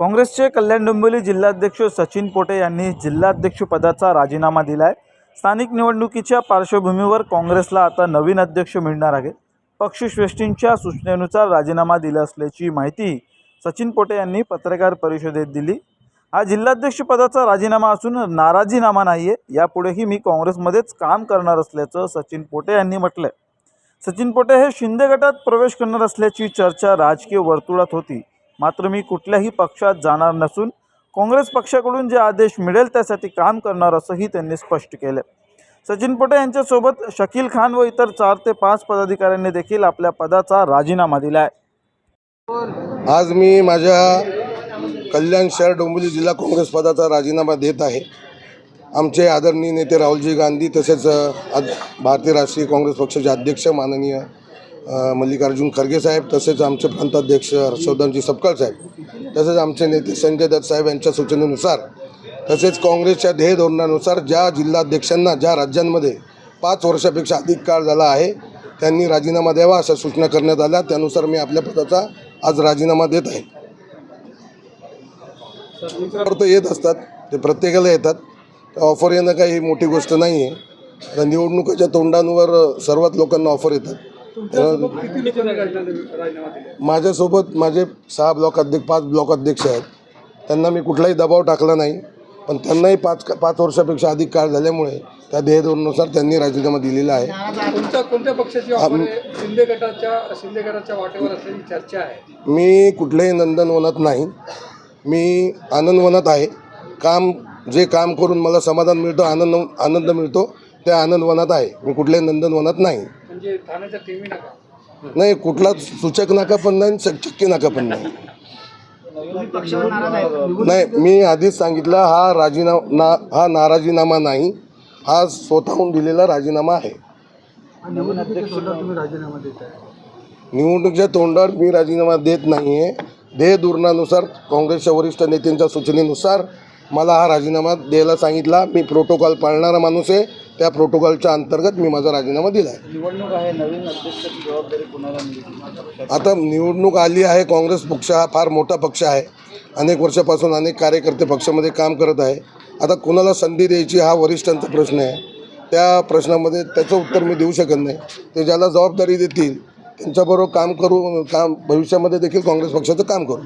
काँग्रेसचे कल्याण डोंबिवली जिल्हाध्यक्ष सचिन पोटे यांनी जिल्हाध्यक्षपदाचा राजीनामा दिला आहे स्थानिक निवडणुकीच्या पार्श्वभूमीवर काँग्रेसला आता नवीन अध्यक्ष मिळणार आहे. पक्षश्रेष्ठींच्या सूचनेनुसार राजीनामा दिला असल्याची माहिती सचिन पोटे यांनी पत्रकार परिषदेत दिली. हा जिल्हाध्यक्षपदाचा राजीनामा असून नाराजीनामा नाही आहे यापुढेही मी काँग्रेसमध्येच काम करणार असल्याचं सचिन पोटे यांनी म्हटलं आहे सचिन पोटे हे शिंदे गटात प्रवेश करणार असल्याची चर्चा राजकीय वर्तुळात होती. मात्र मी कुठल्याही पक्षात जाणार नसून काँग्रेस पक्षाकडून जे आदेश मिळेल त्यासाठी काम करणार असंही त्यांनी स्पष्ट केलं. सचिन पोटे यांच्यासोबत शकील खान व इतर चार ते पाच पदाधिकाऱ्यांनी देखील आपल्या पदाचा राजीनामा दिला आहे आज मी माझ्या कल्याण शहर डोंबिवली जिल्हा काँग्रेस पदाचा राजीनामा देत आहे. आमचे आदरणीय नेते राहुलजी गांधी तसेच आज भारतीय राष्ट्रीय काँग्रेस पक्षाचे अध्यक्ष माननीय मल्लिकार्जुन खरगे साहेब तसेच आमचे प्रांताध्यक्ष हर्षवर्धनजी सपकाळ साहेब तसेच आमचे नेते संजय दत्त साहेब यांच्या सूचनेनुसार तसेच काँग्रेसच्या ध्येय धोरणानुसार ज्या जिल्हाध्यक्षांना ज्या राज्यांमध्ये पाच वर्षापेक्षा अधिक काळ झाला आहे त्यांनी राजीनामा द्यावा अशा सूचना करण्यात आल्या. त्यानुसार मी आपल्या पदाचा आज राजीनामा देत आहे. ऑफर तर येत असतात ते प्रत्येकाला येतात. ऑफर येणं काही मोठी गोष्ट नाही आहे आता निवडणुकीच्या तोंडांवर सर्वात लोकांना ऑफर येतात. माझ्यासोबत माझे सहा ब्लॉक अध्यक्ष पाच ब्लॉक अध्यक्ष आहेत. त्यांना मी कुठलाही दबाव टाकला नाही पण त्यांनाही पाच पाच वर्षापेक्षा अधिक काळ झाल्यामुळे त्या ध्येयधोरणानुसार त्यांनी राजीनामा दिलेला आहे. मी कुठल्याही नंदनवनात नाही. मी आनंदवनात आहे. काम जे काम करून मला समाधान मिळतं आनंद आनंद मिळतो त्या आनंदवनात आहे. मी कुठल्याही नंदनवनात नाही. म्हणजे ठाण्याच्या टीव्ही नका. नाही कुठला सूचक नाका पण नाही चक्की नाका पण नाही. नाही मी आधीच सांगितलं हा राजीनामा ना हा नाराजीनामा नाही हा स्वतःहून दिलेला राजीनामा आहे. निवडणुकीच्या तोंडावर मी राजीनामा देत नाही आहे ध्येय धोरणानुसार काँग्रेसच्या वरिष्ठ नेत्यांच्या सूचनेनुसार मला हा राजीनामा द्यायला सांगितला. मी प्रोटोकॉल पाळणारा माणूस आहे. त्या प्रोटोकॉलच्या अंतर्गत मी माझा राजीनामा दिला आहे. निवडणूक आहे नवीन अध्यक्षाची जबाबदारी कोणाला मिळते आता निवडणूक आली आहे काँग्रेस पक्ष हा फार मोठा पक्ष आहे. अनेक वर्षापासून अनेक कार्यकर्ते पक्षामध्ये काम करत आहे. आता कुणाला संधी द्यायची हा वरिष्ठांचा प्रश्न आहे. त्या प्रश्नामध्ये त्याचं उत्तर मी देऊ शकत नाही. ते ज्याला जबाबदारी देतील त्यांच्याबरोबर काम करू काम भविष्यामध्ये देखील काँग्रेस पक्षाचं काम करू.